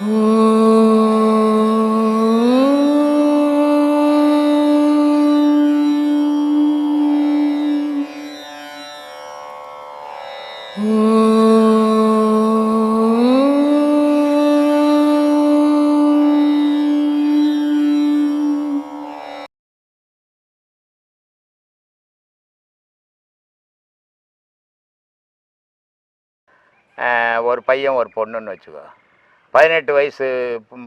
ஒரு பையன் ஒரு பொண்ணுன்னு வச்சுக்கோ. பதினெட்டு வயசு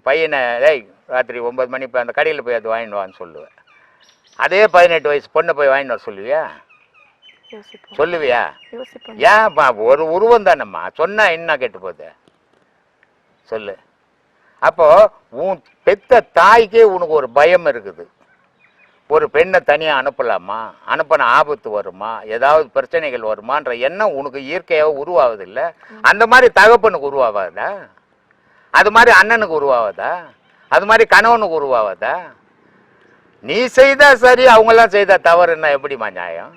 பையனை டேய் ராத்திரி ஒம்பது மணி போய் அந்த கடையில் போய் அது வாங்கிட்டு வான்னு சொல்லுவேன். அதே பதினெட்டு வயசு பொண்ணை போய் வாங்கிட்டு வர சொல்லுவியா? சொல்லுவியா? ஏன்ப்பா ஒரு உருவம் தானம்மா? சொன்னா என்ன கெட்டு போகுது? சொல்லு. அப்போ உன் பெத்த தாய்க்கே உனக்கு ஒரு பயம் இருக்குது. ஒரு பெண்ணை தனியாக அனுப்பலாமா? அனுப்பின ஆபத்து வருமா? ஏதாவது பிரச்சனைகள் வருமான்ற எண்ணம் உனக்கு இயற்கையாக உருவாகுது இல்ல அந்த மாதிரி தகப்பனுக்கு உருவாகாதா? அது மாதிரி அண்ணனுக்கு உருவாகாதா? அது மாதிரி கணவனுக்கு உருவாகாதா? நீ செய்தா சரி அவங்கெல்லாம் செய்தா தவறுன்னா எப்படிம்மா நியாயம்?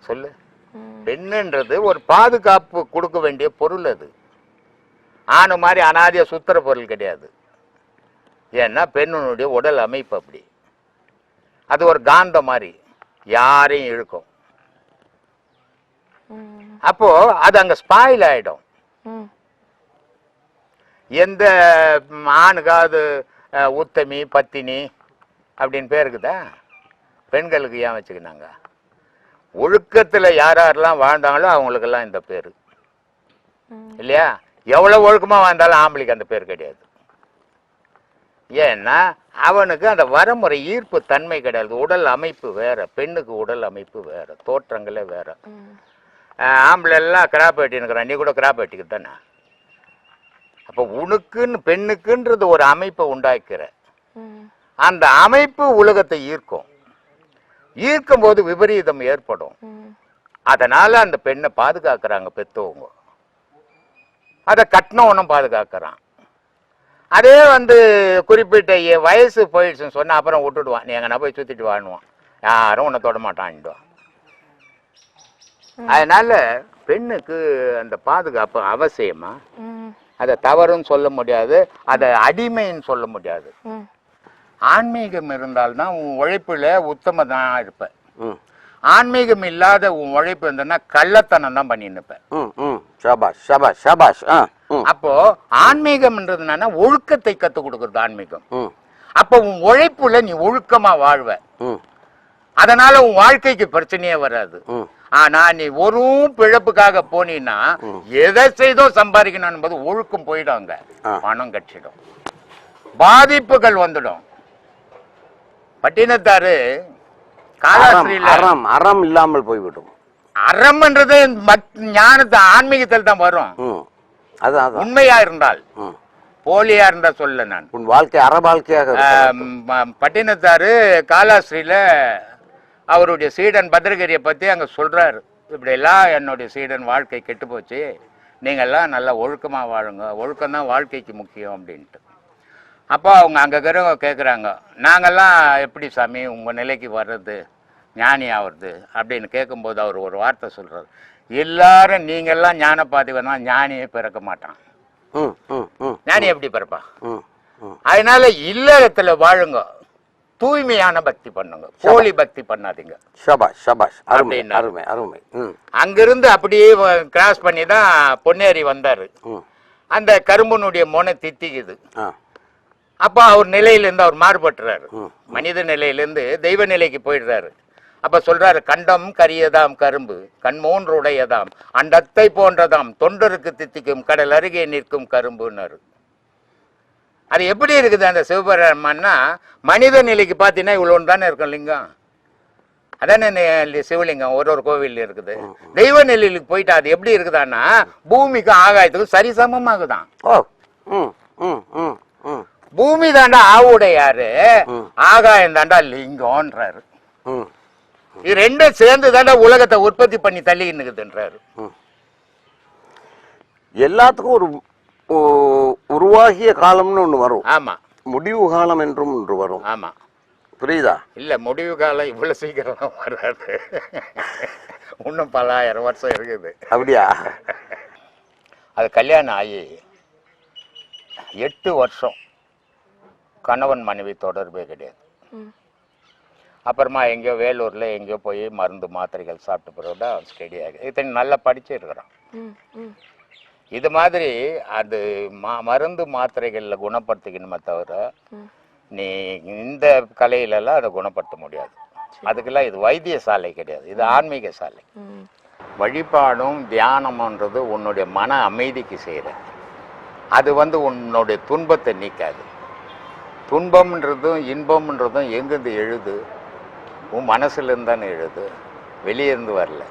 சொல்லு. பெண்ணுன்றது ஒரு பாதுகாப்பு கொடுக்க வேண்டிய பொருள் அது. ஆணு மாதிரி அனாதிய சுத்துற பொருள் கிடையாது. ஏன்னா பெண்ணுடைய உடல் அமைப்பு அப்படி. அது ஒரு காந்தம் மாதிரி. யாரையும் இழுக்கும். அப்போ அது அங்க ஸ்பாயில் ஆயிடும். எந்த ஆணுக்காவது உத்தமி பத்தினி அப்படின்னு பேர் இருக்குதா? பெண்களுக்கு ஏன் வச்சுக்கினாங்க? ஒழுக்கத்துல யார் யாரெல்லாம் வாழ்ந்தாங்களோ அவங்களுக்கெல்லாம் இந்த பேர். இல்லையா? எவ்வளவு ஒழுக்கமா வாழ்ந்தாலும் ஆம்பளைக்கு அந்த பேர் கிடையாது. ஏன்னா அவனுக்கு அந்த வரமுறை ஈர்ப்பு தன்மை கிடையாது. உடல் அமைப்பு வேற பெண்ணுக்கு உடல் அமைப்பு வேற தோற்றங்களே வேற. ஆம்பளை எல்லாம் கிராப் வெட்டினுக்கிறான் நீ கூட கிராப் வெட்டிக்கு தானே? அப்போ உனக்குன்னு பெண்ணுக்குன்றது ஒரு அமைப்பை உண்டாக்கிற. அந்த அமைப்பு உலகத்தை ஈர்க்கும். ஈர்க்கும் போது விபரீதம் ஏற்படும். அதனால அந்த பெண்ணை பாதுகாக்கிறாங்க பெத்தவங்க. அதை கட்டினவனும் பாதுகாக்கிறான். அதே வந்து குறிப்பிட்ட வயசு போயிடுச்சுன்னு சொன்னா அப்புறம் விட்டுடுவான். நீ எங்கன்னா போய் சுத்திட்டு வாணுவான் யாரும் உன்னை தொட மாட்டான்டுவான் அதனால பெண்ணுக்கு அந்த பாதுகாப்பு அவசியமா. அதை தவறுன்னு சொல்ல முடியாது அதை அடிமைன்னு சொல்ல முடியாது. ம். ஆன்மீகம் இருந்தால்தான் உன் உழைப்புல உத்தம தான் இருப்ப ம். ஆன்மீகம் இல்லாத உன் உழைப்பு இருந்ததுன்னா கள்ளத்தனம் தான் ஷபாஷ் ஷபாஷ் ஷபாஷ். ஆ ம். அப்போ ஆன்மீகம்ன்றது என்னன்னா ஒழுக்கத்தை கத்துக் கொடுக்கறது ஆன்மீகம். ம். அப்போ உன் உழைப்புல நீ ஒழுக்கமா வாழ்வ. ம். அதனால உன் வாழ்க்கைக்கு பிரச்சனையே வராது. ம். ஆனா நீ ஒரு பிழப்புக்காக போனீன்னா எதை செய்தோ சம்பாதிக்கணும் என்பது ஒழுக்கம் போயிடும் ஆ. பணம் கட்சிடும் பாதிப்புகள் வந்துடும். பட்டினத்தாரு காலாஸ்திரியில அறம் அறம் இல்லாமல் போய்விடும். அறம்ன்றது ஞானத்தை ஆன்மீகத்தில் தான் வரும். அதான் உண்மையா இருந்தால். போலியா இருந்தா சொல்ல நான். உன் வாழ்க்கை அற வாழ்க்கையாக பட்டினத்தாரு காலாஸ்திரியில அவருடைய சீடன் பத்திரகிரியை பத்தி அங்க சொல்றாரு. இப்படியெல்லாம் என்னுடைய சீடன் வாழ்க்கை கெட்டு போச்சு. நீங்கெல்லாம் நல்லா ஒழுக்கமா வாழுங்க. ஒழுக்கம் தான் வாழ்க்கைக்கு முக்கியம் அப்படின்ட்டு. அப்போ அவங்க அங்கே இருக்கிறவங்க கேட்குறாங்க நாங்கெல்லாம் எப்படி சாமி உங்கள் நிலைக்கு வர்றது ஞானி ஆவறது? அப்படின்னு கேட்கும்போது அவர் ஒரு வார்த்தை சொல்றாரு. எல்லாரும் நீங்கெல்லாம் ஞான பாதிவனா ஞானியே பிறக்க மாட்டான். ஞானி எப்படி பிறப்பான்? அதனால இல்லறத்துல வாழுங்க. தூய்மையான பக்தி பண்ணுங்க. போலி பக்தி பண்ணாதீங்க. ஷபாஷ் ஷபாஷ் அருமை. அருமை அருமை. அங்கிருந்து அப்படியே கிராஸ் பண்ணி தான் பொன்னேரி வந்தாரு. அந்த கரும்பனுடைய முனை தித்திக்குது. அப்போ அவர் நிலையிலேருந்து அவர் மாறுபட்டுறாரு. மனித நிலையிலேருந்து தெய்வ நிலைக்கு போயிடுறாரு. அப்ப சொல்றாரு கண்டம் கரியதாம் கரும்பு கண்மூன்று உடையதாம் அண்டத்தை போன்றதாம் தொண்டருக்கு தித்திக்கும் கடல் அருகே நிற்கும் கரும்புன்னாரு. அது எப்படி இருக்குது அந்த சிவபெருமான்னா மனித நிலைக்கு பார்த்தீங்கன்னா இவ்வளோன்னு தானே இருக்கும் லிங்கம். அதானே சிவலிங்கம் ஒரு ஒரு கோவில் இருக்குது. தெய்வ நிலையிலுக்கு போயிட்டு அது எப்படி இருக்குதான்னா பூமிக்கு ஆகாயத்துக்கும் சரிசமமாகுதான். பூமி தாண்டா ஆவுடையாரு. ஆகாயம் தாண்டா லிங்கம்ன்றாரு. இது ரெண்டும் சேர்ந்து தாண்டா உலகத்தை உற்பத்தி பண்ணி தள்ளிக்கிட்டு இருக்குதுன்றாரு எல்லாத்துக்கும் ஒரு உருவாகிய காலம்னு ஒன்று வரும். ஆமா. முடிவு காலம் என்றும் ஒன்று வரும். ஆமா. புரியுதா? இல்ல முடிவு காலம் இவ்வளவு சீக்கிரம் வராது. இன்னும் பல ஆயிரம் வருஷம் இருக்குது. அப்படியா? அது கல்யாணம் ஆகி எட்டு வருஷம் கணவன் மனைவி தொடர்பே கிடையாது. ம். அப்புறமா எங்கேயோ வேலூரில் எங்கேயோ போய் மருந்து மாத்திரைகள் சாப்பிட்ட பிறகு ஸ்டடி ஆகி இத்தனை நல்லா படிச்சிருக்கிறான். ம் ம். இது மாதிரி அது மா மருந்து மாத்திரைகளில் குணப்படுத்திக்கணுமே தவிர நீ இந்த கலையிலலாம் அதை குணப்படுத்த முடியாது. அதுக்கெல்லாம் இது வைத்தியசாலை கிடையாது. இது ஆன்மீக சாலை. வழிபாடும் தியானம்ன்றது உன்னுடைய மன அமைதிக்கு செய்கிற அது வந்து உன்னுடைய துன்பத்தை நீக்காது. துன்பம்ன்றதும் இன்பம்ன்றதும் எங்கேருந்து எழுது? உன் மனசுலேருந்து தானே எழுது? வெளியே இருந்து வரல.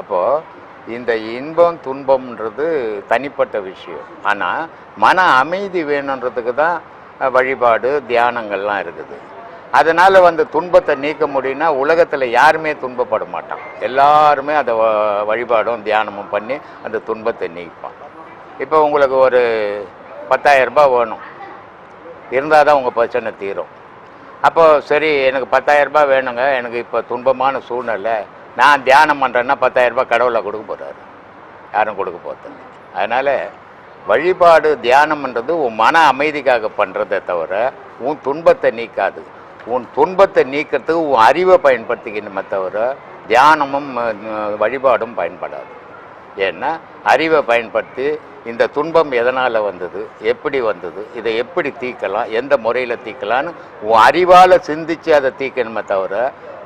அப்போது இந்த இன்பம் துன்பம்ன்றது தனிப்பட்ட விஷயம். ஆனால் மன அமைதி வேணுன்றதுக்கு தான் வழிபாடு தியானங்கள்லாம் இருக்குது. அதனால் வந்து துன்பத்தை நீக்க முடியும்னா உலகத்தில் யாருமே துன்பப்பட மாட்டான். எல்லாருமே அதை வ- வழிபாடும் தியானமும் பண்ணி அந்த துன்பத்தை நீப்பான். இப்போ உங்களுக்கு ஒரு 10000 ரூபாய் வேணும். இருந்தால் தான் உங்கள் பிரச்சனை தீரும். அப்போ சரி எனக்கு 10000 ரூபாய் வேணுங்க. எனக்கு இப்போ துன்பமான சூழ்நிலை. நான் தியானம் பண்ணுறேன்னா 10000 ரூபாய் கடவுளை கொடுக்க போகிறாரு யாரும் கொடுக்க போகிறது அதனால் வழிபாடு தியானம்ன்றது உன் மன அமைதிக்காக பண்ணுறதை தவிர உன் துன்பத்தை நீக்காது. உன் துன்பத்தை நீக்கிறதுக்கு உன் அறிவை பயன்படுத்திக்கணுமே தவிர தியானமும் வழிபாடும் பயன்படாது. ஏன்னா அறிவை பயன்படுத்தி இந்த துன்பம் எதனால் வந்தது எப்படி வந்தது இதை எப்படி தீர்க்கலாம் எந்த முறையில் தீக்கலான்னு உன் அறிவால் சிந்திச்சு அதை தீர்க்கணுமே தவிர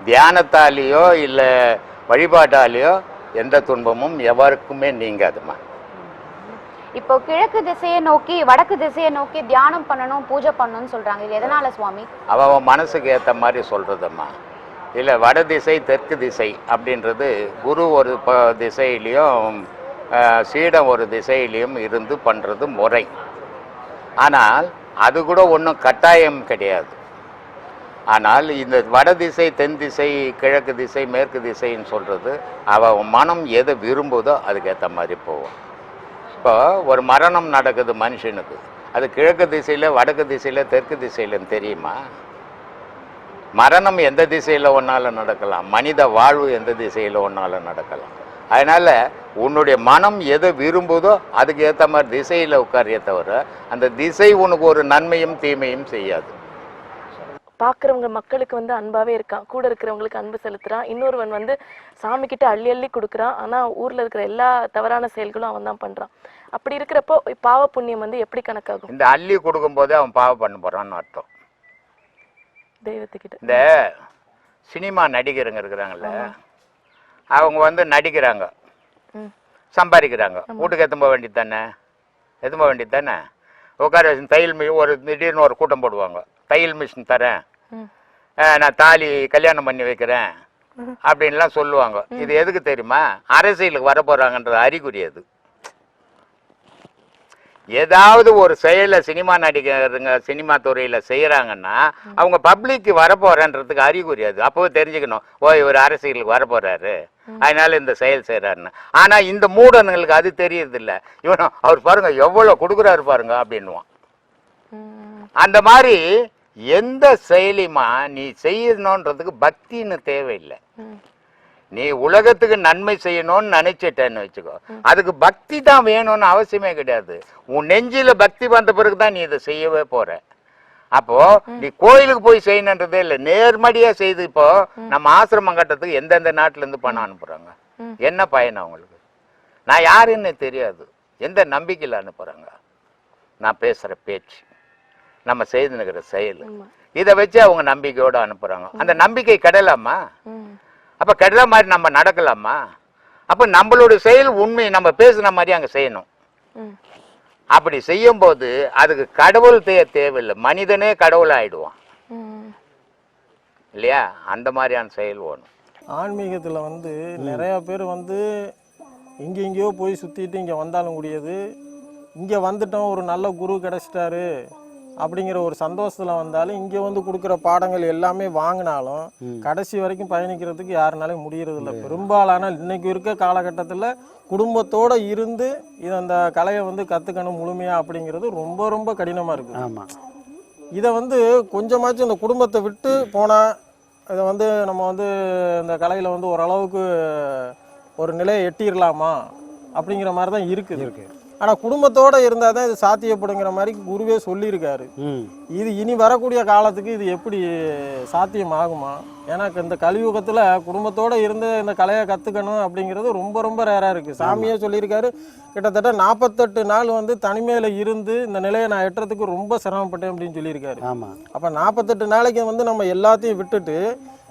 தியானத்தாலேயோ இல்லை வழிபாட்டாலேயோ எந்த துன்பமும் எவருக்குமே நீங்காதுமா. இப்போ கிழக்கு திசையை நோக்கி வடக்கு திசையை நோக்கி தியானம் பண்ணணும் பூஜை பண்ணணும்னு சொல்றாங்க. இது எதனால சுவாமி? அவன் மனசுக்கு ஏற்ற மாதிரி சொல்கிறதம்மா இல்லை வட திசை தெற்கு திசை அப்படின்றது குரு ஒரு ப திசையிலையும் சீடம் ஒரு திசையிலையும் இருந்து பண்ணுறது முறை. ஆனால் அது கூட ஒன்றும் கட்டாயம் கிடையாது. ஆனால் இந்த வட திசை தென் திசை கிழக்கு திசை மேற்கு திசைன்னு சொல்கிறது அவன் மனம் எதை விரும்புதோ அதுக்கேற்ற மாதிரி போகும். இப்போ ஒரு மரணம் நடக்குது மனுஷனுக்கு. அது கிழக்கு திசையில் வடக்கு திசையில் தெற்கு திசையிலன்னு தெரியுமா? மரணம் எந்த திசையில் ஒன்றால் நடக்கலாம்? மனித வாழ்வு எந்த திசையில் ஒன்றால் நடக்கலாம்? அதனால் உன்னுடைய மனம் எதை விரும்புதோ அதுக்கு ஏற்ற மாதிரி திசையில் உட்காரிய தவிர அந்த திசை உனக்கு ஒரு நன்மையும் தீமையும் செய்யாது. பார்க்குறவங்க மக்களுக்கு வந்து அன்பாவே இருக்கான். கூட இருக்கிறவங்களுக்கு அன்பு செலுத்துறான். இன்னொருவன் வந்து சாமி கிட்ட அள்ளி அள்ளி கொடுக்குறான். ஆனா ஊர்ல இருக்கிற எல்லா தவறான செயல்களும் அவன் தான் பண்றான். அப்படி இருக்கிறப்போ பாவ புண்ணியம் வந்து எப்படி கணக்காகும்? இந்த அள்ளி கொடுக்கும்போதே அவன் பாவம் பண்ண போகிறான்னு அர்த்தம். தெய்வத்துக்கிட்ட. இந்த சினிமா நடிகருங்க இருக்கிறாங்கல்ல அவங்க வந்து நடிக்கிறாங்க. சம்பாதிக்கிறாங்க. வீட்டுக்கு எத்தம்ப போக வேண்டியது தானே? எத்தம்ப போக வேண்டியது தானே? உட்கார தையல் ஒரு திடீர்னு ஒரு கூட்டம் போடுவாங்க. தையல் மிஷின் தரேன். நான் தாலி கல்யாணம் பண்ணி வைக்கிறேன். அப்படின்லாம் சொல்லுவாங்க. இது எதுக்கு தெரியுமா? அரசியலுக்கு வர போகிறாங்கன்றது அறிகுறி அது. ஏதாவது ஒரு செயலை சினிமா நடிகருங்க சினிமா துறையில் செய்கிறாங்கன்னா அவங்க பப்ளிக்கு வரப்போறேன்றதுக்கு அறிகுறி அது. அப்போவே தெரிஞ்சுக்கணும். ஓ இவர் அரசியலுக்கு வரப்போறாரு. அதனால இந்த செயல் செய்கிறாருன்னு ஆனால் இந்த மூடனுங்களுக்கு அது தெரியறதில்ல. இவன் அவர் பாருங்க எவ்வளோ கொடுக்குறாரு பாருங்க அப்படின்னுவான். ம். அந்த மாதிரி எந்த செயலியுமா நீ செய்யணுன்றதுக்கு பக்தின்னு தேவையில்லை. நீ உலகத்துக்கு நன்மை செய்யணும்னு நினைச்சிட்டேன்னு வச்சுக்கோ. அதுக்கு பக்தி தான் வேணும்னு அவசியமே கிடையாது. உன் நெஞ்சில பக்தி வந்த பிறகு தான் நீ இதை செய்யவே போற. அப்போ நீ கோயிலுக்கு போய் செய்யணுன்றதே இல்லை. நேர்மடியா செய்து இப்போ நம்ம ஆசிரமம் கட்டுறதுக்கு எந்தெந்த நாட்டுல இருந்து பணம் அனுப்புறாங்க. என்ன பயன் அவங்களுக்கு? நான் யாருன்னு தெரியாது. எந்த நம்பிக்கையில் அனுப்புறாங்க? நான் பேசுற பேச்சு. நம்ம செய்துனுக்கிற செயல். இதை வச்சு அவங்க நம்பிக்கையோட அனுப்புறாங்க. அந்த நம்பிக்கை கடலாமா? அப்ப கெடுற மாதிரி நம்ம நடக்கலாமா? அப்ப நம்மளுடைய செயல் உண்மை நம்ம பேசுன மாதிரி அங்க செய்யணும். அப்படி செய்யும்போது அதுக்கு கடவுள் தே தேவையில்லை. மனிதனே கடவுள் ஆயிடுவான். இல்லையா? அந்த மாதிரியான செயல் வேணும். ஆன்மீகத்தில் வந்து நிறையா பேர் வந்து இங்கே எங்கேயோ போய் சுற்றிட்டு இங்கே வந்தாலும் கூடியது. இங்கே வந்துட்டோம் ஒரு நல்ல குரு கிடச்சிட்டாரு. அப்படிங்கிற ஒரு சந்தோஷத்தில் வந்தாலும் இங்கே வந்து கொடுக்குற பாடங்கள் எல்லாமே வாங்கினாலும் கடைசி வரைக்கும் பயணிக்கிறதுக்கு யாருனாலையும் முடியறதில்ல பெரும்பாலான இன்னைக்கு இருக்க காலகட்டத்தில் குடும்பத்தோடு இருந்து இது அந்த கலையை வந்து கற்றுக்கணும் முழுமையாக அப்படிங்கிறது ரொம்ப ரொம்ப கடினமாக இருக்குது ஆமாம் இதை வந்து கொஞ்சமாச்சும் இந்த குடும்பத்தை விட்டு போனால் இதை வந்து நம்ம வந்து இந்த கலையில் வந்து ஓரளவுக்கு ஒரு நிலையை எட்டிடலாமா அப்படிங்கிற மாதிரி தான் இருக்குது. இருக்கு. ஆனால் குடும்பத்தோடு இருந்தால் தான் இது சாத்தியப்படுங்கிற மாதிரி குருவே சொல்லியிருக்காரு. இது இனி வரக்கூடிய காலத்துக்கு இது எப்படி சாத்தியமாகுமா? ஏன்னா இந்த கலியுகத்தில் குடும்பத்தோடு இருந்து இந்த கலையை கற்றுக்கணும் அப்படிங்கிறது ரொம்ப ரொம்ப ரேராக இருக்குது சாமியே சொல்லியிருக்காரு. கிட்டத்தட்ட நாற்பத்தெட்டு நாள் வந்து தனிமையில் இருந்து இந்த நிலையை நான் எட்டுறதுக்கு ரொம்ப சிரமப்பட்டேன் அப்படின்னு சொல்லியிருக்காரு. அப்போ நாற்பத்தெட்டு நாளைக்கு வந்து நம்ம எல்லாத்தையும் விட்டுட்டு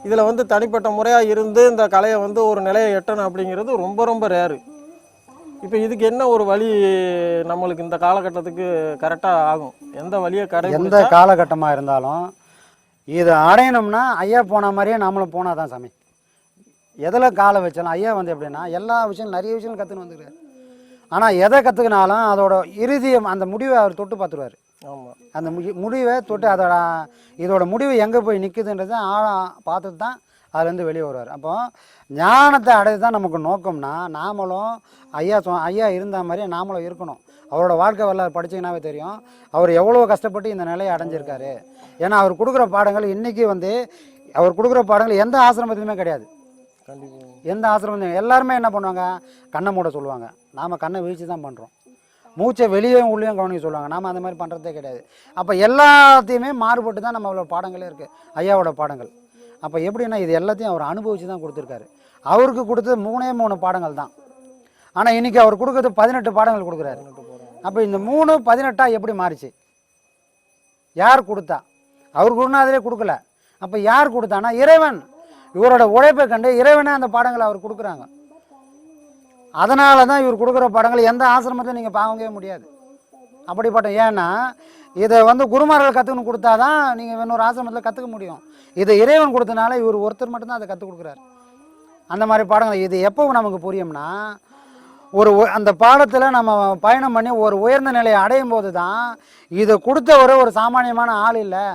இதில் வந்து தனிப்பட்ட முறையாக இருந்து இந்த கலையை வந்து ஒரு நிலையை எட்டணும் அப்படிங்கிறது ரொம்ப ரொம்ப ரேரு இப்போ இதுக்கு என்ன ஒரு வழி நம்மளுக்கு இந்த காலகட்டத்துக்கு கரெக்டாக ஆகும்? எந்த வழியை எந்த கடைபிடிச்சா காலகட்டமாக இருந்தாலும் இதை அடையணும்னா ஐயா போன மாதிரியே நாமளும் போனால் தான் சாமி. எதில் காலை வச்சாலும் ஐயா வந்து எப்படின்னா எல்லா விஷயம் நிறைய விஷயம் கற்றுன்னு வந்துருக்காரு ஆனால் எதை கற்றுக்கினாலும் அதோட இறுதியம் அந்த முடிவை அவர் தொட்டு பார்த்துருவார். அந்த முடி- முடிவை தொட்டு அதோட இதோட முடிவு எங்கே போய் நிற்குதுன்றதை ஆழம் பார்த்துட்டு தான் அதுலேருந்து வெளியே வருவார். அப்போ ஞானத்தை அடையது தான் நமக்கு நோக்கம்னா நாமளும் ஐயா சொ ஐயா இருந்த மாதிரியே நாமளும் இருக்கணும். அவரோட வாழ்க்கை வரலாறு படிச்சீங்கன்னாவே தெரியும். அவர் எவ்வளோ கஷ்டப்பட்டு இந்த நிலையை அடைஞ்சிருக்காரு. ஏன்னா அவர் கொடுக்குற பாடங்கள் இன்றைக்கி வந்து அவர் கொடுக்குற பாடங்கள் எந்த ஆசிரமத்துலையுமே கிடையாது. எந்த ஆசிரமம் எல்லாருமே என்ன பண்ணுவாங்க? கண்ணை மூட சொல்லுவாங்க. நாம் கண்ணை வீழ்ச்சி தான் பண்ணுறோம் மூச்சை வெளியும் உள்ளேயும் கவனிக்க சொல்லுவாங்க. நாம் அந்த மாதிரி பண்ணுறதே கிடையாது. அப்போ எல்லாத்தையுமே மாறுபட்டு தான் நம்மளோட பாடங்களே இருக்குது ஐயாவோட பாடங்கள். அப்போ எப்படின்னா இது எல்லாத்தையும் அவர் அனுபவித்து தான் கொடுத்துருக்காரு. அவருக்கு கொடுத்தது மூணே மூணு பாடங்கள் தான். ஆனால் இன்றைக்கி அவர் கொடுக்குறது பதினெட்டு பாடங்கள் கொடுக்குறாரு. அப்போ இந்த மூணு பதினெட்டாக எப்படி மாறிச்சு? யார் கொடுத்தா? அவர் குருநாதரே கொடுக்கல. அப்போ யார் கொடுத்தானா இறைவன். இவரோட உழைப்பை கண்டு இறைவனே அந்த பாடங்களை அவர் கொடுக்குறாங்க. அதனால தான் இவர் கொடுக்குற பாடங்கள் எந்த ஆசிரமத்தையும் நீங்கள் பார்க்கவே முடியாது. அப்படிப்பட்ட ஏன்னா இதை வந்து குருமார்கள் கற்றுக்கணும் கொடுத்தா தான் நீங்கள் இன்னொரு ஆசிரமத்தில் கற்றுக்க முடியும். இதை இறைவன் கொடுத்தனால இவர் ஒருத்தர் மட்டும்தான் அதை கற்றுக் கொடுக்குறாரு. அந்த மாதிரி பாடங்கள் இது எப்போ நமக்கு புரியும்னா ஒரு அந்த பாடத்தில் நம்ம பயணம் பண்ணி ஒரு உயர்ந்த நிலையை அடையும் போது தான் இதை கொடுத்தவர் ஒரு சாமானியமான ஆள் இல்லை.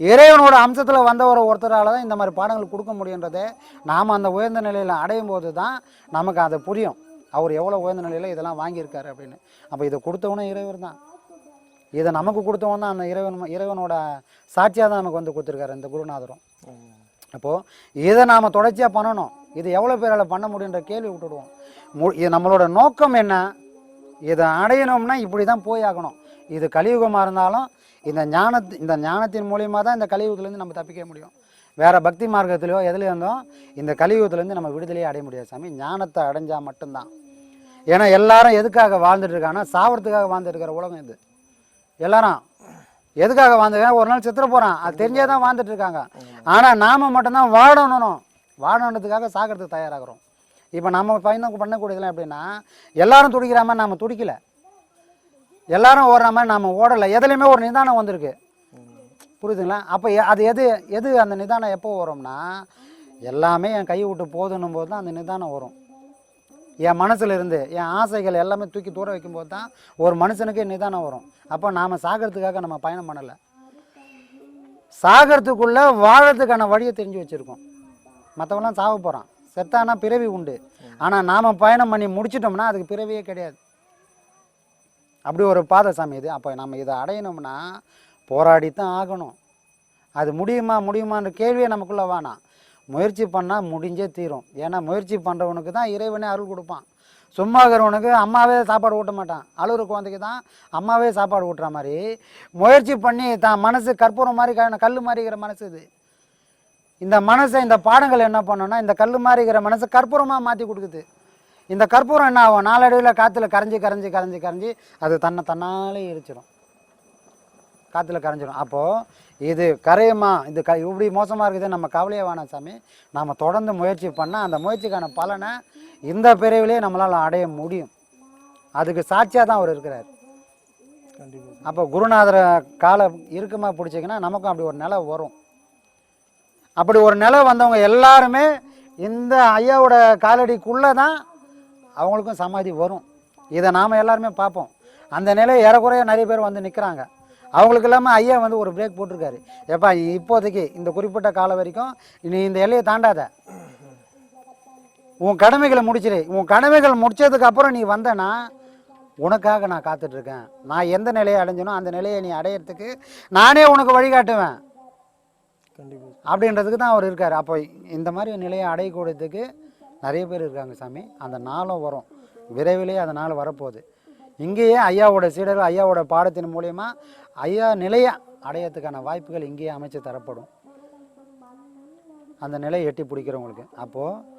இறைவனோட அம்சத்தில் வந்தவர் ஒருத்தரால் தான் இந்த மாதிரி பாடங்கள் கொடுக்க முடியுன்றதே நாம் அந்த உயர்ந்த நிலையில் அடையும் போது தான் நமக்கு அதை புரியும். அவர் எவ்வளோ உயர்ந்த நிலையில் இதெல்லாம் வாங்கியிருக்காரு அப்படின்னு. அப்போ இதை கொடுத்தவனும் இறைவர் தான். இதை நமக்கு கொடுத்தவன் தான் அந்த இறைவன் இறைவனோட சாட்சியாக தான் நமக்கு வந்து கொடுத்துருக்காரு இந்த குருநாதரும். அப்போது இதை நாம் தொடர்ச்சியாக பண்ணணும். இது எவ்வளோ பேரால் பண்ண முடியுன்ற கேள்வி விட்டுடுவோம். மு இது நம்மளோட நோக்கம் என்ன? இதை அடையணும்னா இப்படி தான் போய் ஆகணும். இது கலியுகமாக இருந்தாலும் இந்த ஞானத்து இந்த ஞானத்தின் மூலியமாக தான் இந்த கலியுகத்துலேருந்து நம்ம தப்பிக்க முடியும். வேறு பக்தி மார்க்கத்திலையோ எதுலையோ இருந்தோம் இந்த கலியுகத்துலேருந்து நம்ம விடுதலையே அடைய முடியாது சாமி. ஞானத்தை அடைஞ்சால் மட்டும்தான். ஏன்னா எல்லாரும் எதுக்காக வாழ்ந்துட்டுருக்காங்கன்னா சாவறதுக்காக வாழ்ந்துட்டு இருக்கிற உலகம் இது. எல்லாரும் எதுக்காக வாழ்ந்துருக்காங்க? ஒரு நாள் செத்துற போகிறான் அது தெரிஞ்சே தான் வாழ்ந்துட்டுருக்காங்க ஆனால் நாம் மட்டும்தான் வாழணும். வாழணுன்றதுக்காக சாகிறதுக்கு தயாராகிறோம். இப்போ நம்ம பயணம் பண்ணக்கூடியதுலாம் எப்படின்னா எல்லாரும் துடிக்கிற மாதிரி நாம் துடிக்கலை. எல்லாரும் ஓடுற மாதிரி நாம் ஓடலை. எதுலேயுமே ஒரு நிதானம் வந்திருக்கு. புரியுதுங்களா? அப்போ அது எது எது அந்த நிதானம் எப்போ வரும்னா எல்லாமே என் கை விட்டு போதுன்னும் போது தான் அந்த நிதானம் வரும். என் மனசில் இருந்து என் ஆசைகள் எல்லாமே தூக்கி தூர வைக்கும்போது தான் ஒரு மனுஷனுக்கே நிதானம் வரும். அப்போ நாம் சாகிறதுக்காக நம்ம பயணம் பண்ணலை. சாகிறதுக்குள்ளே வாழறதுக்கான வழியை தெரிஞ்சு வச்சுருக்கோம். மற்றவெல்லாம் சாக போகிறான் செத்தானா பிறவி உண்டு. ஆனால் நாம் பயணம் பண்ணி முடிச்சிட்டோம்னா அதுக்கு பிறவியே கிடையாது. அப்படி ஒரு பாதை சாமி இது. அப்போ நம்ம இதை அடையணும்னா போராடித்தான் ஆகணும். அது முடியுமா முடியுமான்ற கேள்வியே நமக்குள்ளே வேணாம் முயற்சி பண்ணால் முடிஞ்சே தீரும். ஏன்னா முயற்சி பண்ணுறவனுக்கு தான் இறைவனே அருள் கொடுப்பான். சும்மா இருக்கிறவனுக்கு அம்மாவே சாப்பாடு ஊட்ட மாட்டான். அழுகிற குழந்தைக்கு தான் அம்மாவே சாப்பாடு ஊட்டுற மாதிரி. முயற்சி பண்ணி தான் மனசு கற்பூரம் மாதிரி கல் மாதிரி இருக்கிற மனசு இது. இந்த மனசை இந்த பாடங்கள் என்ன பண்ணோன்னா இந்த கல் மாதிரி இருக்கிற மனசை கற்பூரமாக மாற்றி கொடுக்குது. இந்த கற்பூரம் என்ன ஆகும்? நாளடைவில் காற்றுல கரைஞ்சி கரைஞ்சி கரைஞ்சி கரைஞ்சி அது தன்னை தன்னாலே எரிச்சிடும் காற்றுல கரைஞ்சிடும் அப்போது இது கரையுமா? இது க இப்படி மோசமாக இருக்குது நம்ம கவலையே வேணாம் சாமி. நம்ம தொடர்ந்து முயற்சி பண்ணால் அந்த முயற்சிக்கான பலனை இந்த பிரிவிலே நம்மளால் அடைய முடியும். அதுக்கு சாட்சியாக தான் அவர் இருக்கிறார். அப்போ குருநாதரை காலை இறுக்கமாக பிடிச்சிங்கன்னா நமக்கும் அப்படி ஒரு நிலை வரும். அப்படி ஒரு நிலை வந்தவங்க எல்லாருமே இந்த ஐயாவோட காலடிக்குள்ளே தான் அவங்களுக்கும் சமாதி வரும். இதை நாம் எல்லாருமே பார்ப்போம். அந்த நிலை ஏறக்குறைய நிறைய பேர் வந்து நிற்கிறாங்க. அவங்களுக்கு இல்லாமல் ஐயா வந்து ஒரு பிரேக் போட்டிருக்காரு. எப்பா இப்போதைக்கு இந்த குறிப்பிட்ட காலம் வரைக்கும் நீ இந்த எல்லையை தாண்டாத. உன் கடமைகளை முடிச்சிரு. உன் கடமைகள் முடித்ததுக்கப்புறம் நீ வந்தனா உனக்காக நான் காத்துட்ருக்கேன். நான் எந்த நிலையை அடைஞ்சனோ அந்த நிலையை நீ அடையிறதுக்கு நானே உனக்கு வழிகாட்டுவேன். அப்படின்றதுக்கு தான் அவர் இருக்கார். அப்போ இந்த மாதிரி நிலையை அடையக்கூடியதுக்கு நிறைய பேர் இருக்காங்க சாமி. அந்த நாளும் வரும். விரைவிலே அந்த நாள் வரப்போகுது. இங்கேயே ஐயாவோட சீடர்கள் ஐயாவோட பாடத்தின் மூலயமா ஐயா நிலையை அடையறதுக்கான வாய்ப்புகள் இங்கேயே அமைச்சு தரப்படும். அந்த நிலையை எட்டி பிடிக்கிறவங்களுக்கு. அப்போது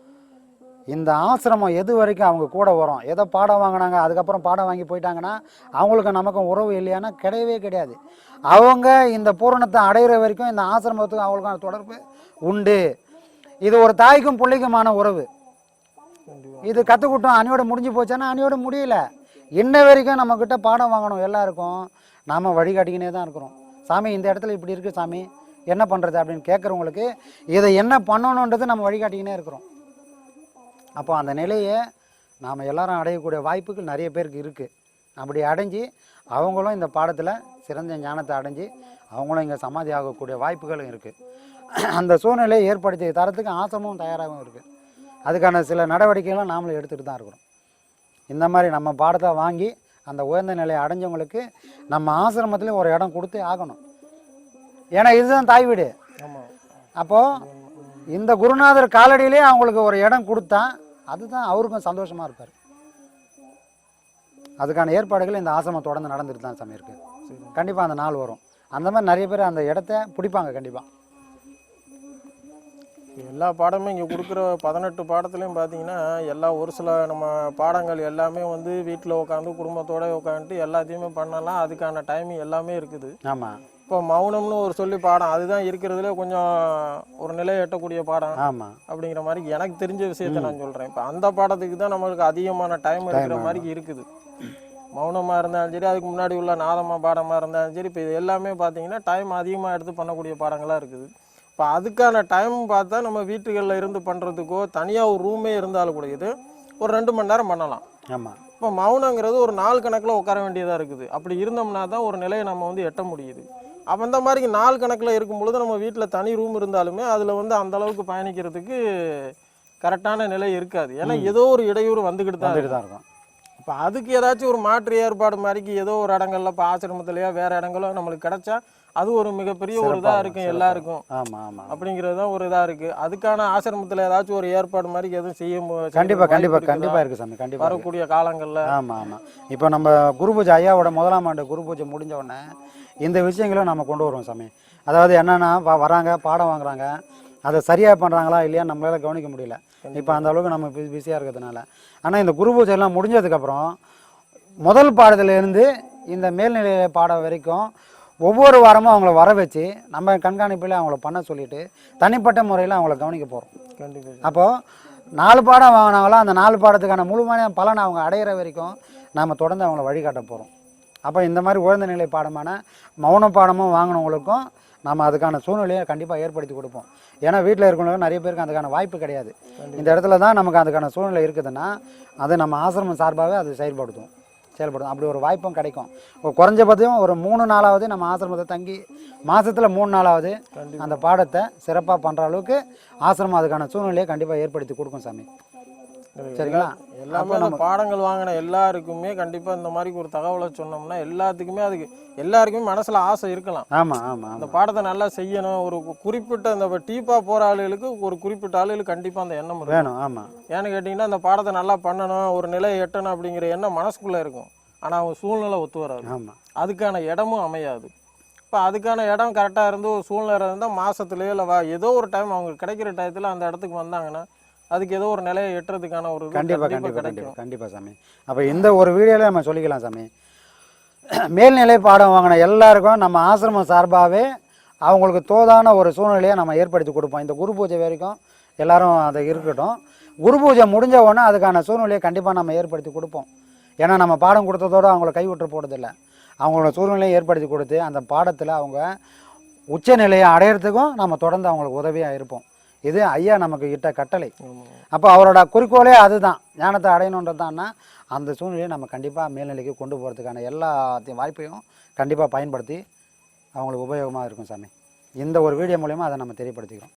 இந்த ஆசிரமம் எது வரைக்கும் அவங்க கூட வரும்? ஏதோ பாடம் வாங்கினாங்க அதுக்கப்புறம் பாடம் வாங்கி போயிட்டாங்கன்னா அவங்களுக்கு நமக்கும் உறவு இல்லையானா கிடையவே கிடையாது. அவங்க இந்த பூரணத்தை அடையிற வரைக்கும் இந்த ஆசிரமத்துக்கும் அவங்களுக்கான தொடர்பு உண்டு. இது ஒரு தாய்க்கும் பிள்ளைக்குமான உறவு. இது கற்றுக்கிட்டோம் அணியோட முடிஞ்சு போச்சுன்னா அணியோட முடியல. இன்ன வரைக்கும் நம்மக்கிட்ட பாடம் வாங்கணும் எல்லாருக்கும் நாம் வழிகாட்டிக்கினே தான் இருக்கிறோம். சாமி இந்த இடத்துல இப்படி இருக்குது சாமி என்ன பண்ணுறது அப்படின்னு கேட்குறவங்களுக்கு இதை என்ன பண்ணணுன்றது நம்ம வழிகாட்டிக்கினே இருக்கிறோம். அப்போ அந்த நிலையை நாம் எல்லாரும் அடையக்கூடிய வாய்ப்புகள் நிறைய பேருக்கு இருக்குது அப்படி அடைஞ்சு அவங்களும் இந்த பாடத்தில் சிறந்த ஞானத்தை அடைஞ்சு அவங்களும் இங்கே சமாதி ஆகக்கூடிய வாய்ப்புகளும் இருக்குது அந்த சூழ்நிலையை ஏற்படுத்தி தரத்துக்கு ஆசிரமும் தயாராகவும் இருக்குது அதுக்கான சில நடவடிக்கைகளும் நாமளும் எடுத்துகிட்டு தான் இருக்கிறோம். இந்த மாதிரி நம்ம பாடத்தை வாங்கி அந்த உயர்ந்த நிலையை அடைஞ்சவங்களுக்கு நம்ம ஆசிரமத்துலேயும் ஒரு இடம் கொடுத்தே ஆகணும். ஏன்னா இதுதான் தாய் வீடு. அப்போது இந்த குருநாதர் காலடியிலே அவங்களுக்கு ஒரு இடம் கொடுத்தா அதுதான் அவருக்கும் சந்தோஷமாக இருப்பார். அதுக்கான ஏற்பாடுகள் இந்த ஆசிரமம் தொடர்ந்து நடந்துட்டு தான் சாமி கண்டிப்பாக அந்த நாள் வரும். அந்த மாதிரி நிறைய பேர் அந்த இடத்த பிடிப்பாங்க கண்டிப்பாக எல்லா பாடமும் இங்கே கொடுக்குற பதினெட்டு பாடத்துலையும் பார்த்தீங்கன்னா எல்லா ஒரு சில நம்ம பாடங்கள் எல்லாமே வந்து வீட்டில் உட்காந்து குடும்பத்தோட உட்காந்துட்டு எல்லாத்தையுமே பண்ணலாம். அதுக்கான டைமிங் எல்லாமே இருக்குது. ஆமாம் இப்போ மௌனம்னு ஒரு சொல்லி பாடம் அதுதான் இருக்கிறதுல கொஞ்சம் ஒரு நிலை எட்டக்கூடிய பாடம் ஆமாம் அப்படிங்கிற மாதிரி எனக்கு தெரிஞ்ச விஷயத்த நான் சொல்கிறேன் இப்போ அந்த பாடத்துக்கு தான் நம்மளுக்கு அதிகமான டைம் இருக்கிற மாதிரி இருக்குது. மௌனமாக இருந்தாலும் சரி அதுக்கு முன்னாடி உள்ள நாதமாக பாடமாக இருந்தாலும் சரி இப்போ இது எல்லாமே பார்த்தீங்கன்னா டைம் அதிகமாக எடுத்து பண்ணக்கூடிய பாடங்களாக இருக்குது. இப்போ அதுக்கான டைம் பார்த்தா நம்ம வீட்டுகளில் இருந்து பண்ணுறதுக்கோ தனியாக ஒரு ரூமே இருந்தாலும் கூட இது ஒரு ரெண்டு மணி நேரம் பண்ணலாம். ஆமாம் இப்போ மௌனங்கிறது ஒரு நாள் கணக்கில் உட்கார வேண்டியதாக இருக்குது. அப்படி இருந்தோம்னா தான் ஒரு நிலையை நம்ம வந்து எட்ட முடியுது. அப்போ அந்த மாதிரி நாள் கணக்கில் இருக்கும் பொழுது நம்ம வீட்டில் தனி ரூம் இருந்தாலுமே அதில் வந்து அந்த அளவுக்கு பயணிக்கிறதுக்கு கரெக்டான நிலை இருக்காது. ஏன்னா ஏதோ ஒரு இடையூறு வந்துக்கிட்டு தான் இருக்கும். இப்போ அதுக்கு ஏதாச்சும் ஒரு மாற்று ஏற்பாடு மாதிரிக்கு ஏதோ ஒரு இடங்கள்ல இப்போ ஆசிரமத்திலேயோ வேற இடங்களோ நம்மளுக்கு கிடைச்சா அது ஒரு மிகப்பெரிய ஒரு இதாக இருக்கும், எல்லாருக்கும். ஆமாம் ஆமாம் அப்படிங்கிறது தான் ஒரு இதாக இருக்குது அதுக்கான ஆசிரமத்தில் ஏதாச்சும் ஒரு ஏற்பாடு மாதிரி எதுவும் செய்ய கண்டிப்பாக கண்டிப்பாக கண்டிப்பாக இருக்குதா? சாமி கண்டிப்பாக வரக்கூடிய காலங்களில். ஆமாம் ஆமாம் இப்போ நம்ம குரு பூஜை ஐயாவோட முதலாம் ஆண்டு குரு பூஜை முடிஞ்ச உடனே இந்த விஷயங்களும் நம்ம கொண்டு வருவோம் சாமி. அதாவது என்னென்னா வராங்க பாடம் வாங்குறாங்க. அதை சரியாக பண்ணுறாங்களா இல்லையா நம்மளால கவனிக்க முடியல. இப்போ அந்த அளவுக்கு நம்ம பிஸியாக இருக்கிறதுனால. ஆனால் இந்த குரு பூஜை எல்லாம் முடிஞ்சதுக்கப்புறம் முதல் பாடத்திலேருந்து இந்த மேல்நிலை பாடம் வரைக்கும் ஒவ்வொரு வாரமும் அவங்கள வர வச்சு நம்ம கண்காணிப்பில் அவங்கள பண்ண சொல்லிட்டு தனிப்பட்ட முறையில் அவங்கள கவனிக்க போகிறோம் கண்டிப்பாக அப்போது நாலு பாடம் வாங்கினாங்களோ அந்த நாலு பாடத்துக்கான முழுமையான பலனை அவங்க அடையிற வரைக்கும் நாம் தொடர்ந்து அவங்கள வழிகாட்ட போகிறோம் அப்போ இந்த மாதிரி உயர்ந்த நிலை பாடமான மௌன பாடமும் வாங்கினவங்களுக்கும் நம்ம அதுக்கான சூழ்நிலையை கண்டிப்பாக ஏற்படுத்தி கொடுப்போம். ஏன்னா வீட்டில் இருக்கிறவங்களுக்கு நிறைய பேருக்கு அதுக்கான வாய்ப்பு கிடையாது. இந்த இடத்துல தான் நமக்கு அதுக்கான சூழ்நிலை இருக்குதுன்னா அதை நம்ம ஆசிரமம் சார்பாகவே அது செயல்படுத்தும். செயல்படும். அப்படி ஒரு வாய்ப்பும் கிடைக்கும். இப்போ குறைஞ்சபட்சம் ஒரு மூணு நாளாவது நம்ம ஆசிரமத்தை தங்கி மாதத்தில் மூணு நாளாவது அந்த பாடத்தை சிறப்பாக பண்ணுற அளவுக்கு ஆசிரமம் அதுக்கான சூழ்நிலையை கண்டிப்பாக ஏற்படுத்தி கொடுக்கும் சாமி. சரிங்களா? எல்லாமே அந்த பாடங்கள் வாங்கின எல்லாருக்குமே கண்டிப்பாக இந்த மாதிரி ஒரு தகவலை சொன்னோம்னா எல்லாத்துக்குமே அதுக்கு எல்லாருக்குமே மனசில் ஆசை இருக்கலாம். ஆமாம் ஆமாம் அந்த பாடத்தை நல்லா செய்யணும். ஒரு குறிப்பிட்ட அந்த டீப்பாக போகிற ஆளுகளுக்கு ஒரு குறிப்பிட்ட ஆளுகளுக்கு கண்டிப்பாக அந்த எண்ணம் வேணும் ஆமாம் ஏன்னு கேட்டிங்கன்னா அந்த பாடத்தை நல்லா பண்ணணும் ஒரு நிலையை எட்டணும் அப்படிங்கிற எண்ணம் மனசுக்குள்ளே இருக்கும். ஆனால் அவங்க சூழ்நிலை ஒத்து வராது. ஆமாம் அதுக்கான இடமும் அமையாது. இப்போ அதுக்கான இடம் கரெக்டாக இருந்து ஒரு சூழ்நிலை இருந்தால் மாதத்துலேயோ இல்லை வா ஏதோ ஒரு டைம் அவங்க கிடைக்கிற டயத்தில் அந்த இடத்துக்கு வந்தாங்கன்னா அதுக்கு ஏதோ ஒரு நிலையை எட்டுறதுக்கான ஒரு கண்டிப்பாக கண்டிப்பா கண்டிப்பாக கண்டிப்பாக கண்டிப்பாக சாமி. அப்போ இந்த ஒரு வீடியோவில் நம்ம சொல்லிக்கலாம் சாமி. மேல்நிலை பாடம் வாங்கின எல்லாருக்கும் நம்ம ஆசிரமம் சார்பாகவே அவங்களுக்கு தோதான ஒரு சூழ்நிலையை நம்ம ஏற்படுத்தி கொடுப்போம். இந்த குரு பூஜை வரைக்கும் எல்லாரும் அதை இருக்கட்டும். குரு பூஜை முடிஞ்ச உடனே அதுக்கான சூழ்நிலையை கண்டிப்பாக நம்ம ஏற்படுத்தி கொடுப்போம். ஏன்னா நம்ம பாடம் கொடுத்ததோடு அவங்கள கைவிட்டு போகிறதில்ல அவங்களோட சூழ்நிலையை ஏற்படுத்தி கொடுத்து அந்த பாடத்தில் அவங்க உச்சநிலையை அடையிறதுக்கும் நம்ம தொடர்ந்து அவங்களுக்கு உதவியாக இருப்போம். இது ஐயா நமக்கு இட்ட கட்டளை. அப்போ அவரோட குறிக்கோளே அதுதான். ஞானத்தை அடையணுன்றது தான்னா அந்த சூழ்நிலையை நம்ம கண்டிப்பாக மேல்நிலைக்கு கொண்டு போகிறதுக்கான எல்லாத்தையும் வாய்ப்பையும் கண்டிப்பாக பயன்படுத்தி அவங்களுக்கு உபயோகமாக இருக்கும் சாமி. இந்த ஒரு வீடியோ மூலயமா அதை நம்ம தெரியப்படுத்திக்கிறோம்.